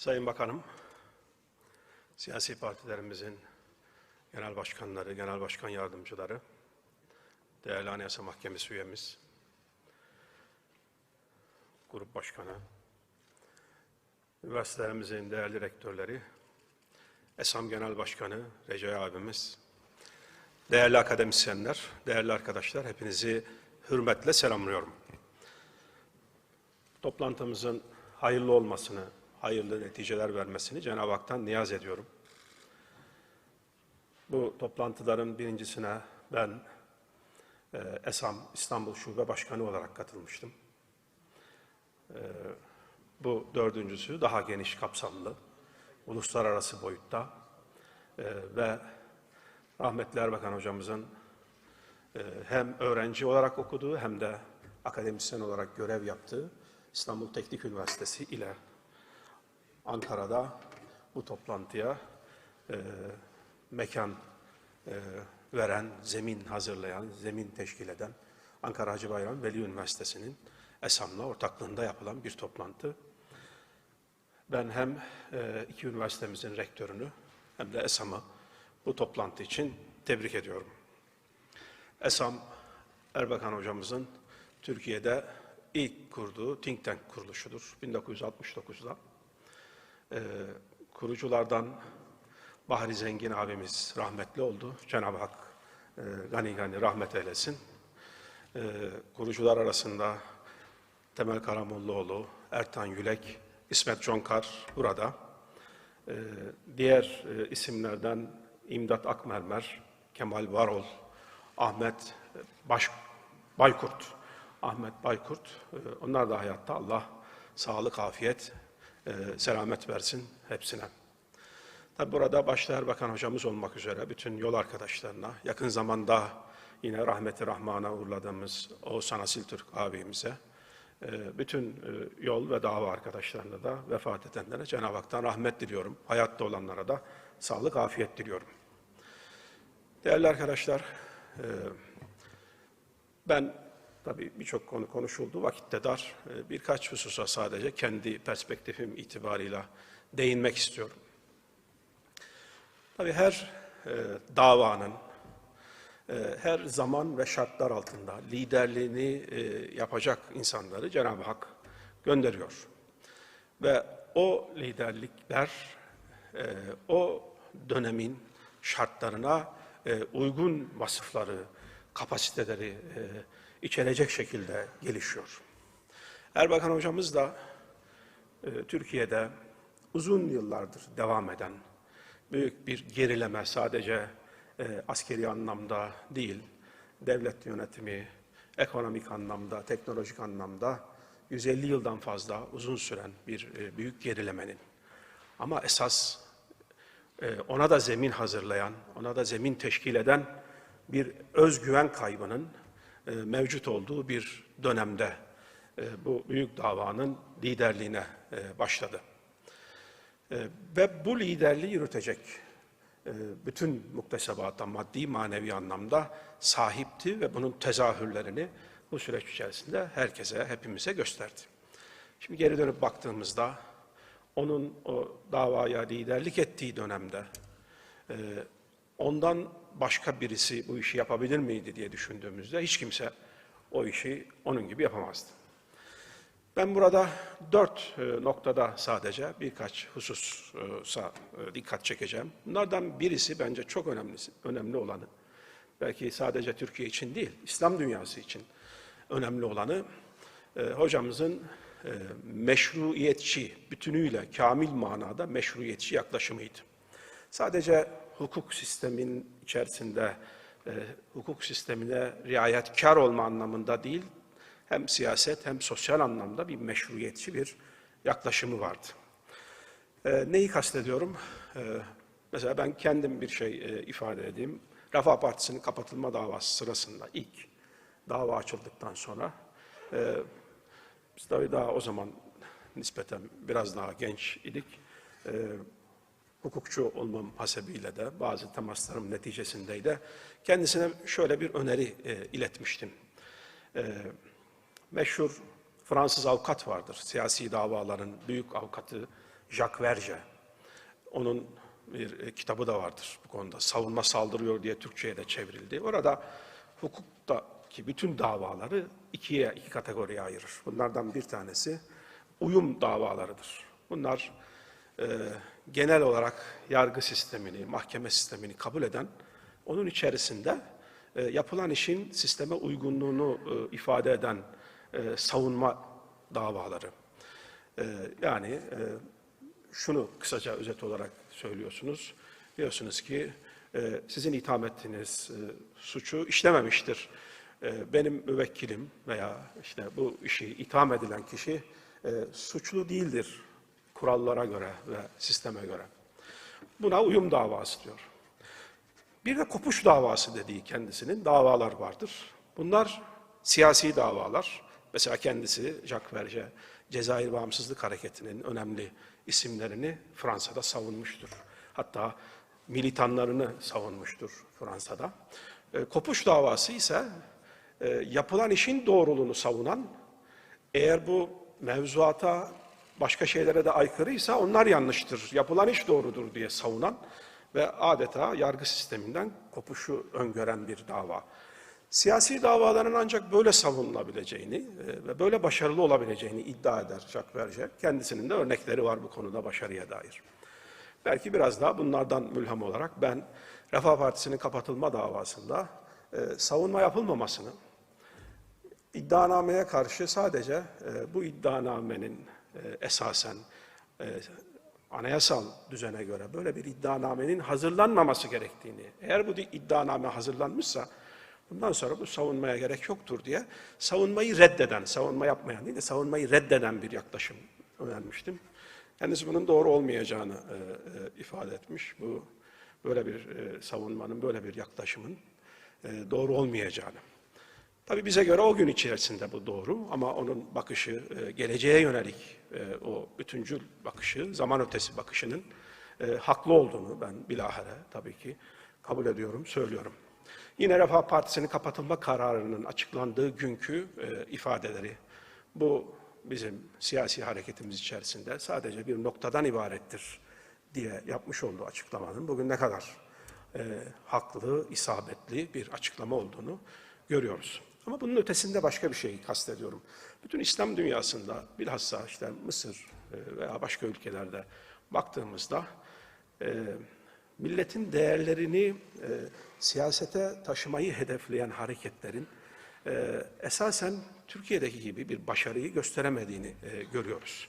Sayın Bakanım, siyasi partilerimizin genel başkanları, genel başkan yardımcıları, değerli Anayasa Mahkemesi üyemiz, grup başkanı, üniversitelerimizin değerli rektörleri, ESAM Genel Başkanı Recai abimiz, değerli akademisyenler, değerli arkadaşlar, hepinizi hürmetle selamlıyorum. Toplantımızın hayırlı olmasını, hayırlı neticeler vermesini Cenab-ı Hak'tan niyaz ediyorum. Bu toplantıların birincisine ben e, ESAM İstanbul Şube Başkanı olarak katılmıştım. E, bu dördüncüsü daha geniş kapsamlı, uluslararası boyutta e, ve rahmetli Erbakan hocamızın e, hem öğrenci olarak okuduğu hem de akademisyen olarak görev yaptığı İstanbul Teknik Üniversitesi ile Ankara'da bu toplantıya e, mekan e, veren, zemin hazırlayan, zemin teşkil eden Ankara Hacı Bayram Veli Üniversitesi'nin ESAM'la ortaklığında yapılan bir toplantı. Ben hem e, iki üniversitemizin rektörünü hem de ESAM'ı bu toplantı için tebrik ediyorum. ESAM, Erbakan hocamızın Türkiye'de ilk kurduğu think tank kuruluşudur 1969'da. Ee, kuruculardan Bahri Zengin abimiz rahmetli oldu. Cenab-ı Hak e, gani gani rahmet eylesin. Ee, kurucular arasında Temel Karamollaoğlu, Ertan Yülek, İsmet Conkar burada. Ee, diğer e, isimlerden İmdat Akmermer, Kemal Varol, Ahmet Baş, Baykurt, Ahmet Baykurt, e, onlar da hayatta. Allah sağlık, afiyet, e, selamet versin hepsine. Tabi burada başta Erbakan hocamız olmak üzere bütün yol arkadaşlarına, yakın zamanda yine rahmeti rahmana uğurladığımız Oğuzhan Asiltürk abimize, e, bütün yol ve dava arkadaşlarına da vefat edenlere Cenab-ı Hak'tan rahmet diliyorum. Hayatta olanlara da sağlık, afiyet diliyorum. Değerli arkadaşlar, ben tabii birçok konu konuşuldu, vakitte dar. Birkaç hususa sadece kendi perspektifim itibarıyla değinmek istiyorum. Tabii her e, davanın e, her zaman ve şartlar altında liderliğini e, yapacak insanları Cenab-ı Hak gönderiyor. Ve o liderlikler e, o dönemin şartlarına e, uygun vasıfları, kapasiteleri e, içerecek şekilde gelişiyor. Erbakan hocamız da e, Türkiye'de uzun yıllardır devam eden büyük bir gerileme sadece e, askeri anlamda değil, devlet yönetimi, ekonomik anlamda, teknolojik anlamda 150 yıldan fazla uzun süren bir e, büyük gerilemenin ama esas e, ona da zemin hazırlayan, ona da zemin teşkil eden bir özgüven kaybının e, mevcut olduğu bir dönemde e, bu büyük davanın liderliğine e, başladı. Ve bu liderliği yürütecek bütün muktesebata maddi manevi anlamda sahipti ve bunun tezahürlerini bu süreç içerisinde herkese, hepimize gösterdi. Şimdi geri dönüp baktığımızda onun o davaya liderlik ettiği dönemde ondan başka birisi bu işi yapabilir miydi diye düşündüğümüzde hiç kimse o işi onun gibi yapamazdı. Ben burada dört e, noktada sadece birkaç hususa e, dikkat çekeceğim. Bunlardan birisi bence çok önemli, önemli olanı, belki sadece Türkiye için değil, İslam dünyası için önemli olanı, e, hocamızın meşruiyetçi, bütünüyle kamil manada meşruiyetçi yaklaşımıydı. Sadece hukuk sistemin içerisinde e, hukuk sistemine riayetkar olma anlamında değil, hem siyaset hem sosyal anlamda bir meşruiyetçi bir yaklaşımı vardı. E, neyi kastediyorum? E, mesela ben kendim bir şey e, ifade edeyim. Refah Partisi'nin kapatılma davası sırasında ilk dava açıldıktan sonra e, biz tabii daha o zaman nispeten biraz daha genç idik. E, hukukçu olmam hasebiyle de bazı temaslarım neticesindeydi. Kendisine şöyle bir öneri e, iletmiştim. E, meşhur Fransız avukat vardır. Siyasi davaların büyük avukatı Jacques Verge. Onun bir e, kitabı da vardır bu konuda. Savunma saldırıyor diye Türkçe'ye de çevrildi. Orada hukuktaki bütün davaları ikiye, iki kategoriye ayırır. Bunlardan bir tanesi uyum davalarıdır. Bunlar e, genel olarak yargı sistemini, mahkeme sistemini kabul eden, onun içerisinde e, yapılan işin sisteme uygunluğunu e, ifade eden e, savunma davaları. E, yani e, şunu kısaca özet olarak söylüyorsunuz. Diyorsunuz ki e, sizin itham ettiğiniz e, suçu işlememiştir. E, benim müvekkilim veya işte bu işi itham edilen kişi e, suçlu değildir kurallara göre ve sisteme göre. Buna uyum davası diyor. Bir de kopuş davası dediği kendisinin davalar vardır. Bunlar siyasi davalar. Mesela kendisi Jacques Verge, Cezayir Bağımsızlık Hareketi'nin önemli isimlerini Fransa'da savunmuştur. Hatta militanlarını savunmuştur Fransa'da. E, kopuş davası ise e, yapılan işin doğruluğunu savunan, eğer bu mevzuata başka şeylere de aykırıysa onlar yanlıştır, yapılan iş doğrudur diye savunan ve adeta yargı sisteminden kopuşu öngören bir dava. Siyasi davaların ancak böyle savunulabileceğini e, ve böyle başarılı olabileceğini iddia eder Jacques Verge. Kendisinin de örnekleri var bu konuda başarıya dair. Belki biraz daha bunlardan mülham olarak ben Refah Partisi'nin kapatılma davasında e, savunma yapılmamasını, iddianameye karşı sadece e, bu iddianamenin esasen e, anayasal düzene göre böyle bir iddianamenin hazırlanmaması gerektiğini, eğer bu iddianame hazırlanmışsa bundan sonra bu savunmaya gerek yoktur diye savunmayı reddeden, savunma yapmayan değil de savunmayı reddeden bir yaklaşım önermiştim. Kendisi bunun doğru olmayacağını e, e, ifade etmiş. Bu böyle bir e, savunmanın, böyle bir yaklaşımın e, doğru olmayacağını. Tabii bize göre o gün içerisinde bu doğru ama onun bakışı, e, geleceğe yönelik e, o bütüncül bakışı, zaman ötesi bakışının e, haklı olduğunu ben bilahare tabii ki kabul ediyorum, söylüyorum. Yine Refah Partisi'nin kapatılma kararının açıklandığı günkü ifadeleri, bu bizim siyasi hareketimiz içerisinde sadece bir noktadan ibarettir diye yapmış olduğu açıklamanın bugün ne kadar e, haklı, isabetli bir açıklama olduğunu görüyoruz. Ama bunun ötesinde başka bir şey kastediyorum. Bütün İslam dünyasında bilhassa işte Mısır e, veya başka ülkelerde baktığımızda e, milletin değerlerini e, siyasete taşımayı hedefleyen hareketlerin esasen Türkiye'deki gibi bir başarıyı gösteremediğini görüyoruz.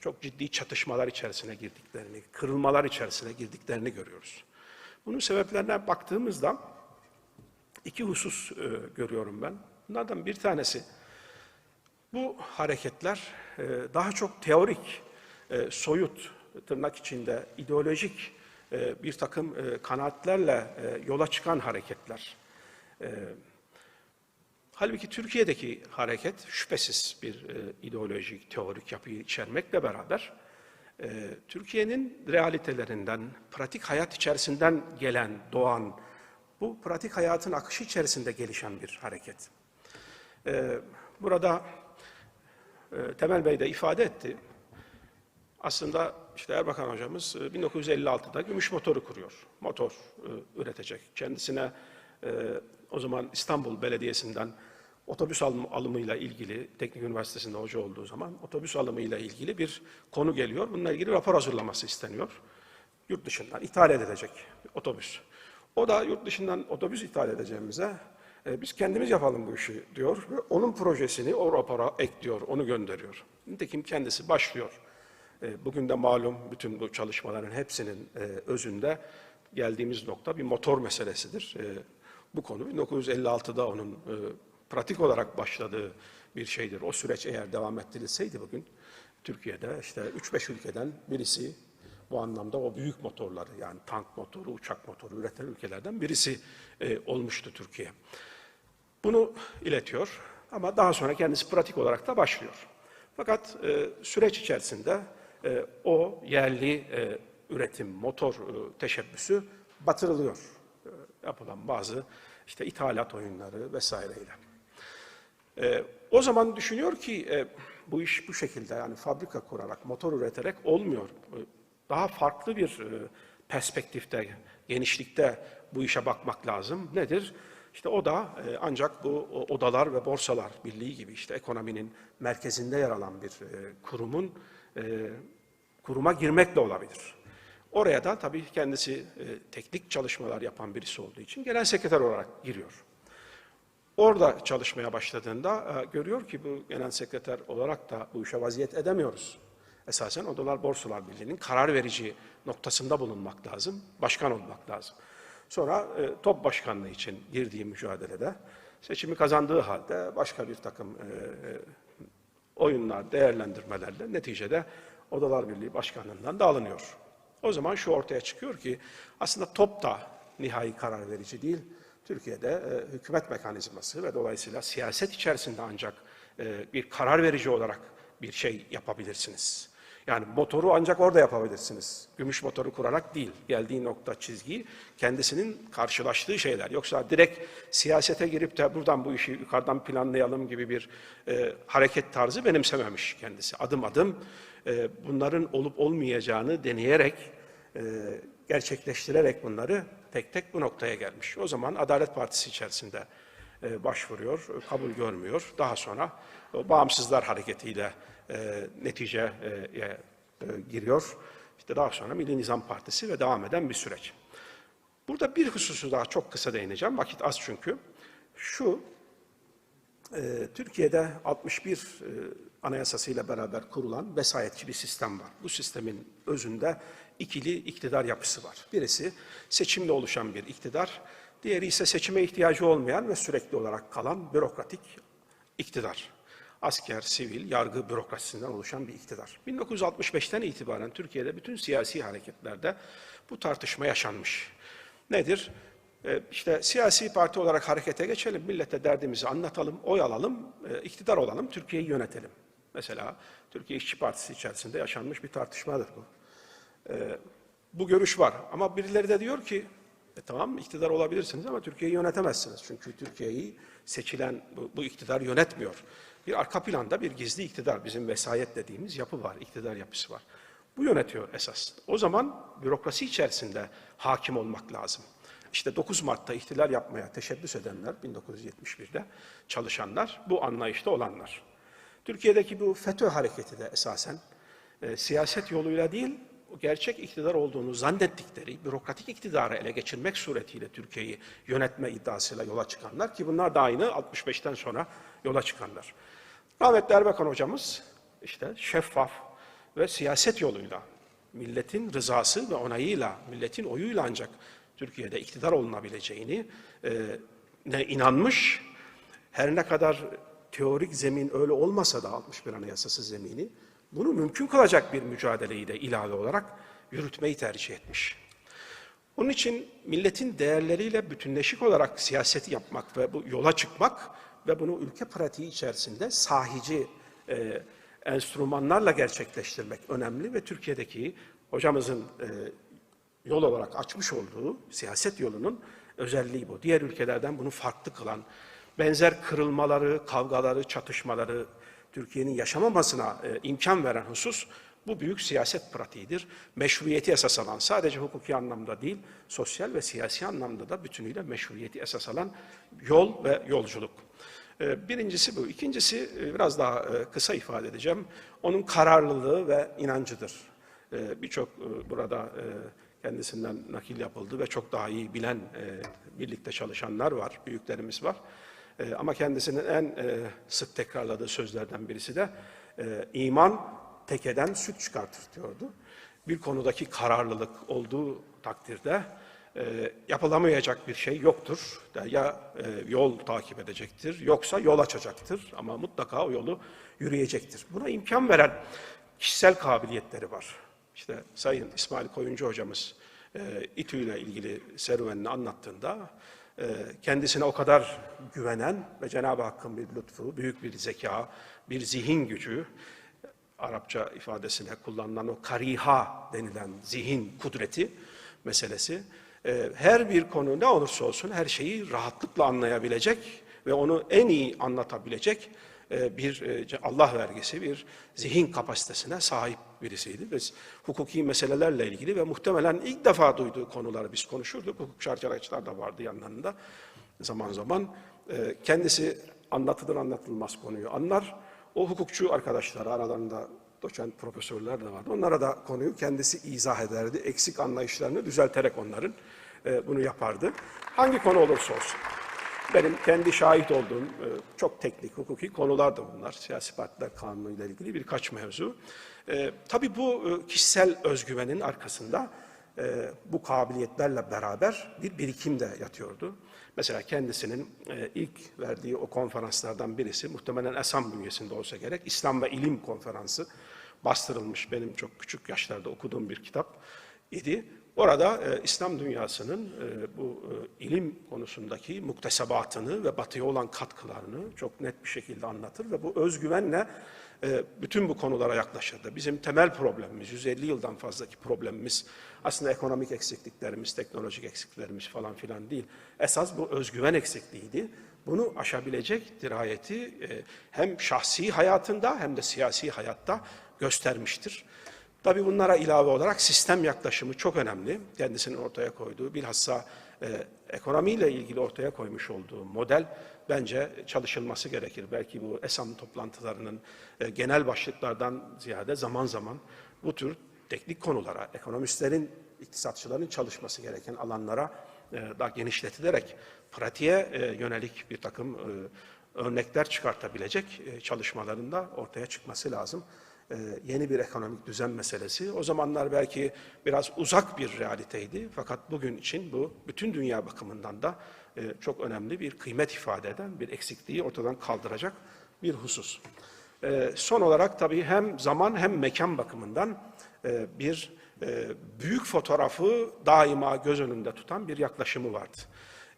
Çok ciddi çatışmalar içerisine girdiklerini, kırılmalar içerisine girdiklerini görüyoruz. Bunun sebeplerine baktığımızda iki husus e, görüyorum ben. Bunlardan bir tanesi bu hareketler e, daha çok teorik, e, soyut, tırnak içinde ideolojik e, bir takım e, kanaatlerle e, yola çıkan hareketler. E, halbuki Türkiye'deki hareket şüphesiz bir e, ideolojik, teorik yapıyı içermekle beraber e, Türkiye'nin realitelerinden, pratik hayat içerisinden gelen, doğan, bu pratik hayatın akışı içerisinde gelişen bir hareket. Ee, burada e, Temel Bey de ifade etti. Aslında işte Erbakan hocamız e, 1956'da gümüş motoru kuruyor. Motor e, üretecek. Kendisine e, o zaman İstanbul Belediyesi'nden otobüs alım, alımıyla ilgili, Teknik Üniversitesi'nde hoca olduğu zaman otobüs alımıyla ilgili bir konu geliyor. Bununla ilgili rapor hazırlaması isteniyor. Yurt dışından ithal edilecek otobüs. O da yurt dışından otobüs ithal edeceğimize e, biz kendimiz yapalım bu işi diyor ve onun projesini o rapora ekliyor, onu gönderiyor. Nitekim kendisi başlıyor. E, bugün de malum bütün bu çalışmaların hepsinin e, özünde geldiğimiz nokta bir motor meselesidir. E, bu konu 1956'da onun e, pratik olarak başladığı bir şeydir. O süreç eğer devam ettirilseydi bugün Türkiye'de işte 3-5 ülkeden birisi bu anlamda o büyük motorları yani tank motoru, uçak motoru üreten ülkelerden birisi e, olmuştu Türkiye. Bunu iletiyor ama daha sonra kendisi pratik olarak da başlıyor. Fakat e, süreç içerisinde e, o yerli e, üretim, motor e, teşebbüsü batırılıyor. E, yapılan bazı işte ithalat oyunları vesaireyle. E, o zaman düşünüyor ki e, bu iş bu şekilde yani fabrika kurarak, motor üreterek olmuyor. Daha farklı bir e, perspektifte, genişlikte bu işe bakmak lazım. Nedir? İşte o da e, ancak bu odalar ve borsalar birliği gibi işte ekonominin merkezinde yer alan bir e, kurumun kuruma girmekle olabilir. Oraya da tabii kendisi teknik çalışmalar yapan birisi olduğu için genel sekreter olarak giriyor. Orada çalışmaya başladığında görüyor ki bu genel sekreter olarak da bu işe vaziyet edemiyoruz. Esasen Odalar Borsalar Birliği'nin karar verici noktasında bulunmak lazım, başkan olmak lazım. Sonra e, top başkanlığı için girdiği mücadelede seçimi kazandığı halde başka bir takım e, e, oyunlar, değerlendirmelerle neticede Odalar Birliği Başkanlığından da. O zaman şu ortaya çıkıyor ki aslında top da nihai karar verici değil. Türkiye'de e, hükümet mekanizması ve dolayısıyla siyaset içerisinde ancak e, bir karar verici olarak bir şey yapabilirsiniz. Yani motoru ancak orada yapabilirsiniz. Gümüş motoru kurarak değil. Geldiği nokta çizgi kendisinin karşılaştığı şeyler. Yoksa direkt siyasete girip de buradan bu işi yukarıdan planlayalım gibi bir e, hareket tarzı benimsememiş kendisi. Adım adım e, bunların olup olmayacağını deneyerek, e, gerçekleştirerek bunları tek tek bu noktaya gelmiş. O zaman Adalet Partisi içerisinde e, başvuruyor, kabul görmüyor. Daha sonra bağımsızlar hareketiyle e, neticeye e, giriyor. İşte daha sonra Milli Nizam Partisi ve devam eden bir süreç. Burada bir hususu daha çok kısa değineceğim. Vakit az çünkü. Şu, e, Türkiye'de 61 e, anayasasıyla beraber kurulan vesayetçi bir sistem var. Bu sistemin özünde ikili iktidar yapısı var. Birisi seçimle oluşan bir iktidar, diğeri ise seçime ihtiyacı olmayan ve sürekli olarak kalan bürokratik iktidar. Asker, sivil, yargı bürokrasisinden oluşan bir iktidar. 1965'ten itibaren Türkiye'de bütün siyasi hareketlerde bu tartışma yaşanmış. Nedir? Ee, İşte siyasi parti olarak harekete geçelim, millete derdimizi anlatalım, oy alalım, e, iktidar olalım, Türkiye'yi yönetelim. Mesela Türkiye İşçi Partisi içerisinde yaşanmış bir tartışmadır bu. Ee, Bu görüş var ama birileri de diyor ki, e, tamam iktidar olabilirsiniz ama Türkiye'yi yönetemezsiniz. Çünkü Türkiye'yi seçilen bu, bu iktidar yönetmiyor. Bir arka planda bir gizli iktidar, bizim vesayet dediğimiz yapı var, iktidar yapısı var. Bu yönetiyor esas. O zaman bürokrasi içerisinde hakim olmak lazım. İşte 9 Mart'ta ihtilal yapmaya teşebbüs edenler, 1971'de çalışanlar, bu anlayışta olanlar. Türkiye'deki bu FETÖ hareketi de esasen e, siyaset yoluyla değil, gerçek iktidar olduğunu zannettikleri bürokratik iktidarı ele geçirmek suretiyle Türkiye'yi yönetme iddiasıyla yola çıkanlar ki bunlar da aynı 65'ten sonra yola çıkanlar. Rahmetli Erbakan hocamız işte şeffaf ve siyaset yoluyla milletin rızası ve onayıyla, milletin oyuyla ancak Türkiye'de iktidar olunabileceğini e, ne inanmış. Her ne kadar teorik zemin öyle olmasa da 61 Anayasası zemini bunu mümkün kılacak bir mücadeleyi de ilave olarak yürütmeyi tercih etmiş. Onun için milletin değerleriyle bütünleşik olarak siyaseti yapmak ve bu yola çıkmak ve bunu ülke pratiği içerisinde sahici e, enstrümanlarla gerçekleştirmek önemli ve Türkiye'deki hocamızın e, yol olarak açmış olduğu siyaset yolunun özelliği bu. Diğer ülkelerden bunu farklı kılan, benzer kırılmaları, kavgaları, çatışmaları Türkiye'nin yaşamamasına e, imkan veren husus bu büyük siyaset pratiğidir. Meşruiyeti esas alan, sadece hukuki anlamda değil, sosyal ve siyasi anlamda da bütünüyle meşruiyeti esas alan yol ve yolculuk. E, Birincisi bu. İkincisi e, biraz daha e, kısa ifade edeceğim. Onun kararlılığı ve inancıdır. E, Birçok e, burada kendisinden nakil yapıldı ve çok daha iyi bilen birlikte çalışanlar var, büyüklerimiz var. E, Ama kendisinin en sık tekrarladığı sözlerden birisi de iman tekeden süt çıkartır diyordu. Bir konudaki kararlılık olduğu takdirde e, yapılamayacak bir şey yoktur. Ya e, yol takip edecektir, yoksa yol açacaktır ama mutlaka o yolu yürüyecektir. Buna imkan veren kişisel kabiliyetleri var. İşte Sayın İsmail Koyuncu hocamız e, İTÜ ile ilgili serüvenini anlattığında e, kendisine o kadar güvenen ve Cenab-ı Hakk'ın bir lütfu, büyük bir zeka, bir zihin gücü, Arapça ifadesine kullanılan o kariha denilen zihin kudreti meselesi, e, her bir konu ne olursa olsun her şeyi rahatlıkla anlayabilecek ve onu en iyi anlatabilecek e, bir e, Allah vergisi, bir zihin kapasitesine sahip birisiydi. Biz hukuki meselelerle ilgili ve muhtemelen ilk defa duyduğu konuları biz konuşurduk. Hukuk şarkılar da vardı yanlarında zaman zaman. E, Kendisi anlatılır anlatılmaz konuyu anlar. O hukukçu arkadaşlar aralarında doçent profesörler de vardı. Onlara da konuyu kendisi izah ederdi. Eksik anlayışlarını düzelterek onların e, bunu yapardı. Hangi konu olursa olsun. Benim kendi şahit olduğum e, çok teknik hukuki konular da bunlar. Siyasi partiler kanunuyla ilgili birkaç mevzu. E, tabii bu kişisel özgüvenin arkasında bu kabiliyetlerle beraber bir birikim de yatıyordu. Mesela kendisinin ilk verdiği o konferanslardan birisi muhtemelen ESAM bünyesinde olsa gerek İslam ve İlim Konferansı bastırılmış benim çok küçük yaşlarda okuduğum bir kitap idi. Orada e, İslam dünyasının e, bu e, ilim konusundaki muktesebatını ve batıya olan katkılarını çok net bir şekilde anlatır ve bu özgüvenle e, bütün bu konulara yaklaşırdı. Bizim temel problemimiz, 150 yıldan fazlaki problemimiz aslında ekonomik eksikliklerimiz, teknolojik eksikliklerimiz falan filan değil. Esas bu özgüven eksikliğiydi. Bunu aşabilecek dirayeti e, hem şahsi hayatında hem de siyasi hayatta göstermiştir. Tabii bunlara ilave olarak sistem yaklaşımı çok önemli. Kendisinin ortaya koyduğu bilhassa e, ekonomiyle ilgili ortaya koymuş olduğu model bence çalışılması gerekir. Belki bu ESAM toplantılarının e, genel başlıklardan ziyade zaman zaman bu tür teknik konulara, ekonomistlerin, iktisatçıların çalışması gereken alanlara e, daha genişletilerek pratiğe e, yönelik bir takım e, örnekler çıkartabilecek e, çalışmalarında ortaya çıkması lazım e, yeni bir ekonomik düzen meselesi. O zamanlar belki biraz uzak bir realiteydi fakat bugün için bu bütün dünya bakımından da e, çok önemli bir kıymet ifade eden bir eksikliği ortadan kaldıracak bir husus. E, son olarak tabii hem zaman hem mekan bakımından bir büyük fotoğrafı daima göz önünde tutan bir yaklaşımı vardı.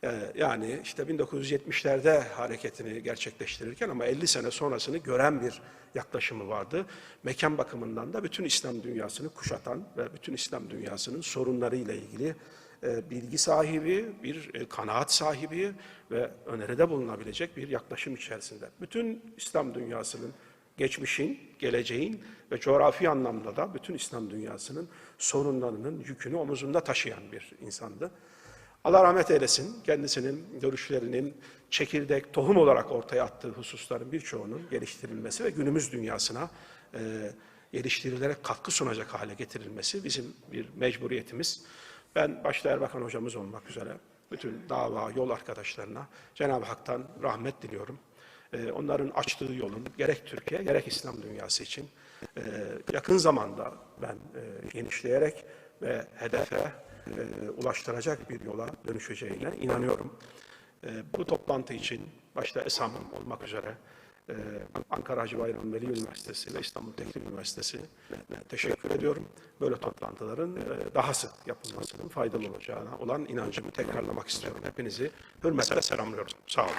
Ee, Yani işte 1970'lerde hareketini gerçekleştirirken ama 50 sene sonrasını gören bir yaklaşımı vardı. Mekan bakımından da bütün İslam dünyasını kuşatan ve bütün İslam dünyasının sorunlarıyla ilgili e, bilgi sahibi, bir e, kanaat sahibi ve öneride bulunabilecek bir yaklaşım içerisinde. Bütün İslam dünyasının geçmişin, geleceğin ve coğrafi anlamda da bütün İslam dünyasının sorunlarının yükünü omuzunda taşıyan bir insandı. Allah rahmet eylesin. Kendisinin görüşlerinin çekirdek, tohum olarak ortaya attığı hususların birçoğunun geliştirilmesi ve günümüz dünyasına e, geliştirilerek katkı sunacak hale getirilmesi bizim bir mecburiyetimiz. Ben başta Erbakan hocamız olmak üzere bütün dava, yol arkadaşlarına Cenab-ı Hak'tan rahmet diliyorum. E, onların açtığı yolun gerek Türkiye gerek İslam dünyası için e, yakın zamanda ben e, genişleyerek ve hedefe e, ulaştıracak bir yola dönüşeceğine inanıyorum. E, bu toplantı için başta ESAM olmak üzere e, Ankara Hacı Bayram Veli Üniversitesi ve İstanbul Teknik Üniversitesi teşekkür ediyorum. Böyle toplantıların e, daha sık yapılmasının faydalı olacağına olan inancımı tekrarlamak istiyorum. Hepinizi hürmetle selamlıyorum. Sağ olun.